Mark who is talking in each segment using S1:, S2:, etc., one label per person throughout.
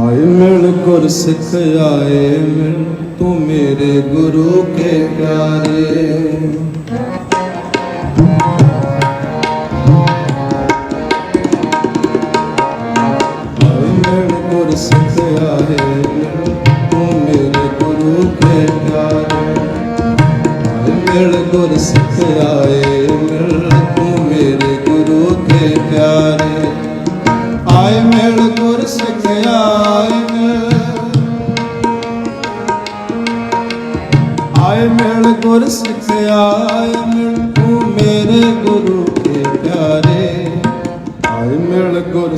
S1: ਆਏ ਮਿਲ ਗੁਰ ਸਿੱਖ ਆਏ ਮਿਲ, ਤੂੰ ਮੇਰੇ ਗੁਰੂ ਕੇ ਪਿਆਰੇ। ਆਏ ਮਿਲ ਗੁਰ ਸਿੱਖ ਆਏ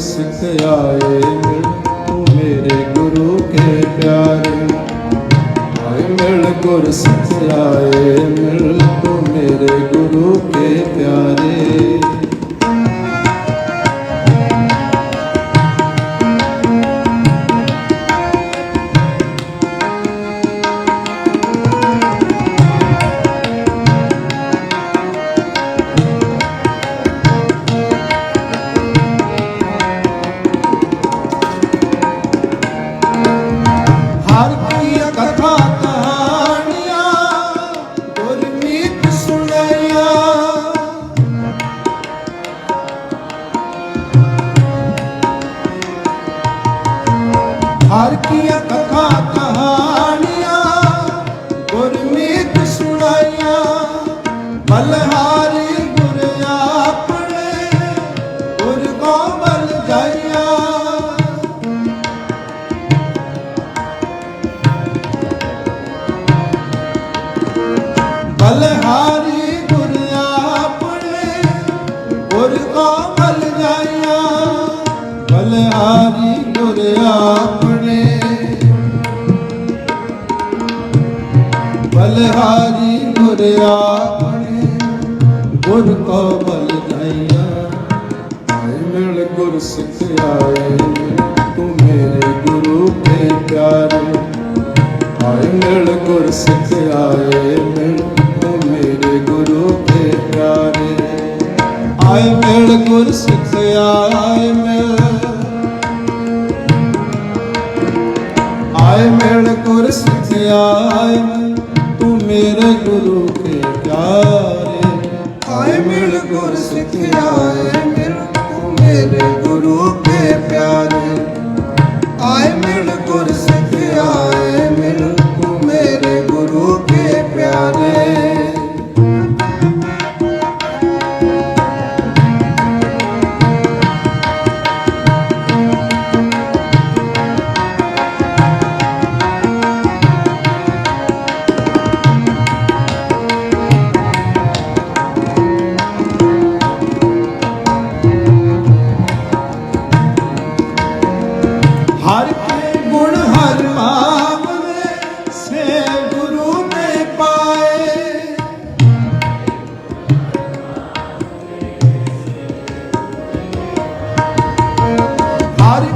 S1: ਸਿੱਖ ਆਏ ਮਿਲ ਤੂੰ ਮੇਰੇ ਗੁਰੂ ਕੇ ਪਿਆਰੇ। ਆਏ ਮਿਲ ਗੁਰ ਸਿੱਖ ਆਏ ਮਿਲ ਤੂੰ ਮੇਰੇ ਗੁਰੂ ਕੇ ਪਿਆਰੇ। ਗੁਰ ਸਿੱਖ ਆਏ ਤੂੰ ਮੇਰੇ ਗੁਰੂ ਤੇ ਪਿਆਰੇ। ਆਏ ਮਿਲ ਗੁਰ ਸਿੱਖ ਆਏ ਮਿਲ ਤੂੰ ਮੇਰੇ ਗੁਰੂ ਤੇ ਪਿਆਰੇ। ਆਏ ਮਿਲ ਗੁਰ ਸਿੱਖ ਆਏ ਮਿਲ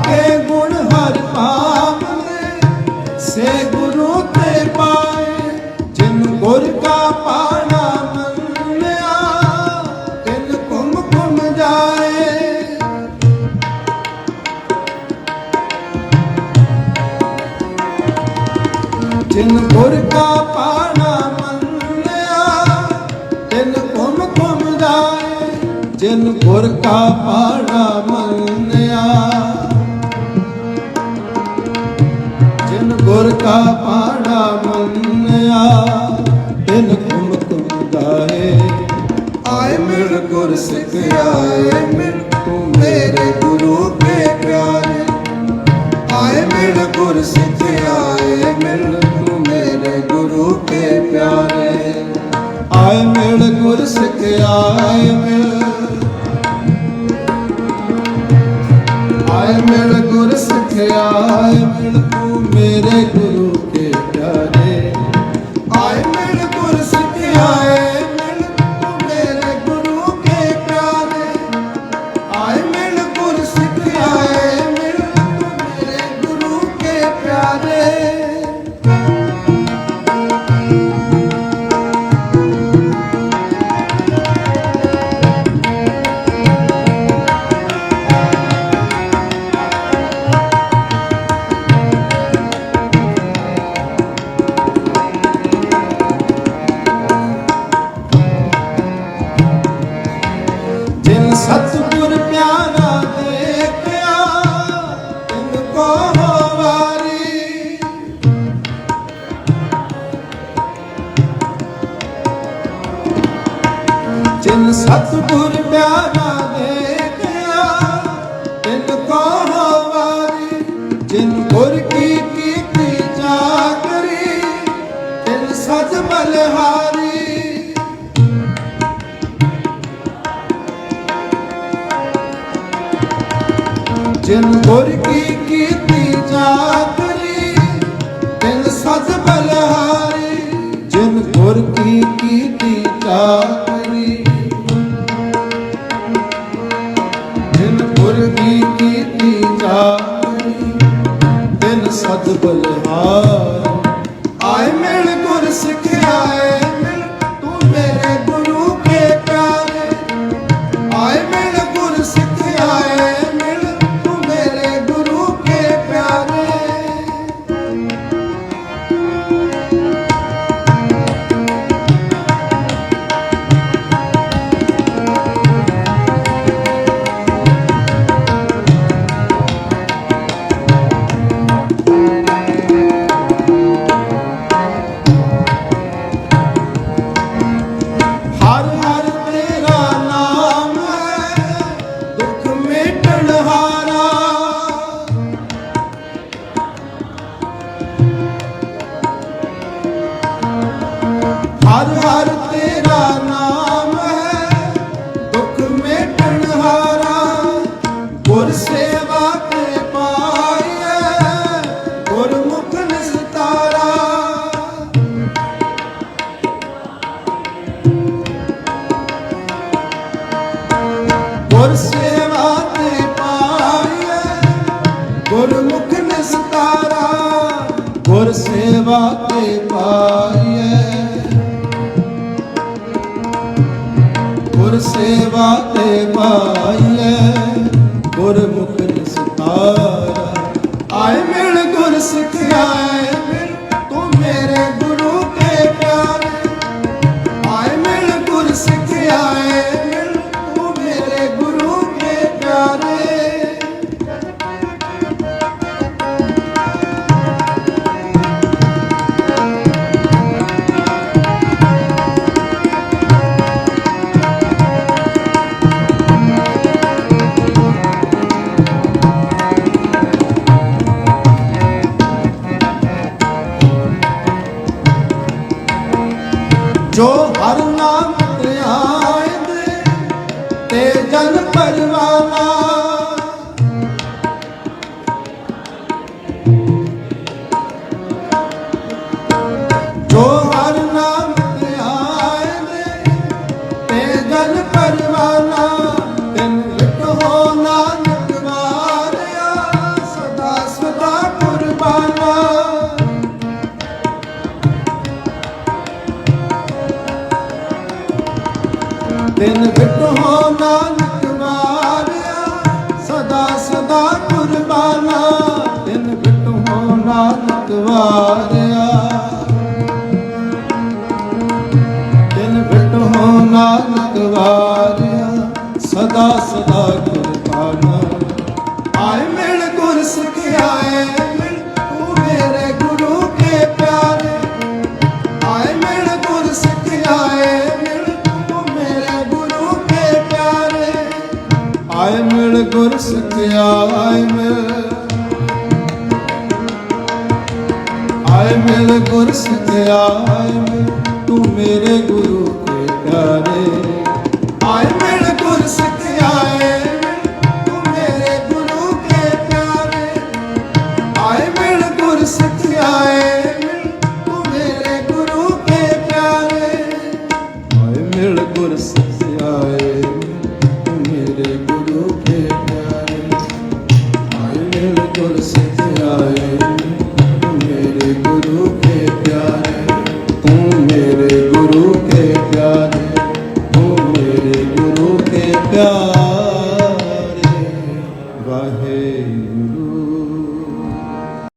S1: ਕੇ ਗੁਣ ਹਰ ਪਾਵਨੇ ਸੇ ਗੁਰੂ ਤੇ ਪਾਏ, ਜਿਨ ਗੁਰ ਕਾ ਪਾਣਾ ਮੰਨਿਆ, ਤਿਨ ਕੁਮ ਕੁਮ ਜਾਏ। ਜਿਨ ਗੁਰ ਕਾ ਪਾਣਾ ਮੰਨਿਆ, ਤਿਨ ਕੁਮ ਕੁਮ ਜਾਏ, ਜਿਨ ਗੁਰ ਕਾ ਪਾਣਾ ਜਿਨ ਗੁਰ ਕਾ ਪਾਣਾ ਮੰਨਿਆ ਤਿਨ ਕੁਮ ਕੁਮ ਜਾਏ ਆਏ ਮਿਲ ਗੁਰ ਸਿੱਖ ਆਏ ਮਿਲ ਤੂੰ ਮੇਰੇ ਗੁਰੂ ਕੇ ਪਿਆਰੇ। ਆਏ ਮਿਲ ਗੁਰ ਸਿੱਖ ਆਏ ਮਿਲ ਤੂੰ ਮੇਰੇ ਗੁਰੂ ਕੇ ਪਿਆਰੇ। ਆਏ ਮਿਲ ਗੁਰ ਸਿੱਖ ਆਏ ਮਿਲ। ਆਏ ਮਿਲ ਗੁਰ ਸਿੱਖ ਆਏ ਮਿਲ ਤੂੰ ਮੇਰੇ ਸਤਿਗੁਰ ਪਿਆਰਾ ਦੇਖਿਆ, ਤਿਨ ਕੋ ਵਾਰੀ, ਜਿਨ ਗੁਰ ਕੀ ਕੀਤੀ ਜਾਗਰੀ ਤਿਨ ਸਜ ਬਲਹਾਰੀ ਜਿਨ ਗੁਰ ਕੀ ਕੀਤੀ ਕੀ ਕੀਤੀ ਚਾਕਰੀ ਤਿਨ ਸਜ ਬਲਹਾਰੀ। ਆਏ ਮਿਲ ਗੁਰ ਸਿਖਿਆਏ ਸੇਵਾ ਤੇ ਪਾਈਐ ਗੁਰਮੁਖ ਨਿਸਤਾਰਾ ਆਏ ਮਿਲ ਗੁਰ ਸਿੱਖ ਜੋ ਹਰ ਨਾਮ ਧਿਆਏ ਤੇ ਜਨ ਪਰਵਾਨਾ ਤਿਨ ਵਿਟੋ ਨਾਨਕ ਵਾਰਿਆ, ਸਦਾ ਸਦਾ ਕੁਰਬਾਨਾ। ਤਿਨ ਵਿਟੋ ਨਾਨਕ ਵਾਰਿਆ। ਤਿਨ ਵਿਟੋ ਨਾਨਕ ਵਾਰਿਆ, ਸਦਾ ਸਦਾ ਕੁਰਬਾਨਾ। ਆਏ ਮਿਲ ਗੁਰ ਸਿਖਿਆਏ ਮਿਲ, ਤੂੰ ਮੇਰੇ ਗੁਰੂ ਕੇ ਪਿਆਰੇ। ਆਏ ਮਿਲ ਗੁਰ ਸਿਖਿਆਏ ਗੁਰ ਸਿਖਿਆਏ ਮਿਲ ਆਏ ਮਿਲ ਗੁਰ ਸਿਖਿਆਏ ਮਿਲ ਤੂੰ ਮੇਰੇ ਗੁਰੂ ਗੁਰੂ ਆਏ